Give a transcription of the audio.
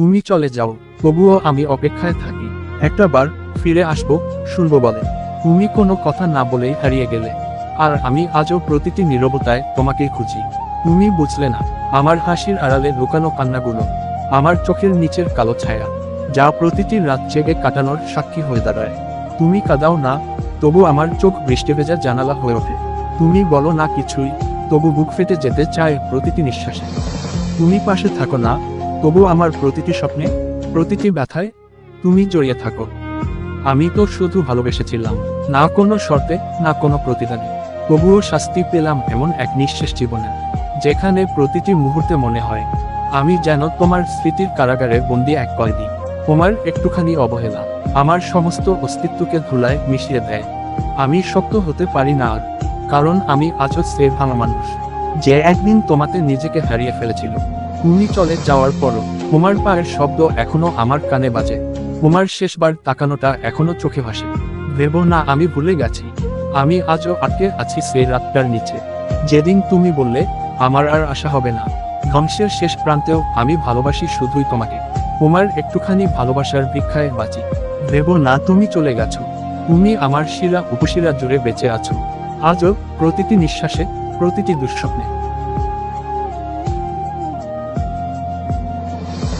তুমি চলে যাও, তবুও আমি অপেক্ষায় থাকি। একটা বার ফিরে আসব, শুনব বলে। তুমি কোনো কথা না বলেই হারিয়ে গেলে। আর আমি আজও প্রতিটি নীরবতায় তোমাকেই খুঁজি। তুমি বুঝলে না, আমার হাসির আড়ালে লুকানো কান্নাগুলো, আমার চোখের নিচের কালো ছায়া, যা প্রতিটি রাত জেগে কাটানোর সাক্ষী হয়ে দাঁড়ায়। তুমি কাদাও না, তবু আমার চোখ বৃষ্টি ভেজা জানালা হয়ে ওঠে। তুমি বলো না কিছুই, তবু বুক ফেটে যেতে চায় প্রতিটি নিঃশ্বাসে। তুমি পাশে থাকো না তবু আমার প্রতিটি স্বপ্নে, প্রতিটি ব্যথায় তুমি জড়িয়ে থাকো। আমি তো শুধু ভালোবেসেছিলাম, না কোনো শর্তে, না কোনো প্রতিদানে। তবুও শাস্তি পেলাম এমন এক নিঃশেষ জীবনে, যেখানে প্রতিটি মুহূর্তে মনে হয়, আমি যেন তোমার স্মৃতির কারাগারে বন্দি এক কয়েদি। তোমার একটুখানি অবহেলা আমার সমস্ত অস্তিত্বকে ধুলায় মিশিয়ে দেয়। আমি শক্ত হতে পারি না আর, কারণ আমি আজও সে ভাঙা মানুষ, যে একদিন তোমাতে নিজেকে হারিয়ে ফেলেছিল। তুমি চলে যাওয়ার পরও তোমার পায়ের শব্দ এখনও আমার কানে বাজে। তোমার শেষবার তাকানোটা এখনও চোখে ভাসে। ভেবো না, আমি ভুলে গেছি। আমি আজও আটকে আছি সেই রাতটার নিচে। যেদিন তুমি বললে, আমার আর আশা হবে না। ধ্বংসের শেষ প্রান্তেও আমি ভালোবাসি শুধুই তোমাকে। তোমার একটুখানি ভালোবাসার ভিক্ষায় বাঁচি ভেবো না, তুমি চলে গেছো। তুমি আমার শিরা, উপশিরা জুড়ে বেঁচে আছো। আজও প্রতিটি নিঃশ্বাসে, প্রতিটি দুঃস্বপ্নে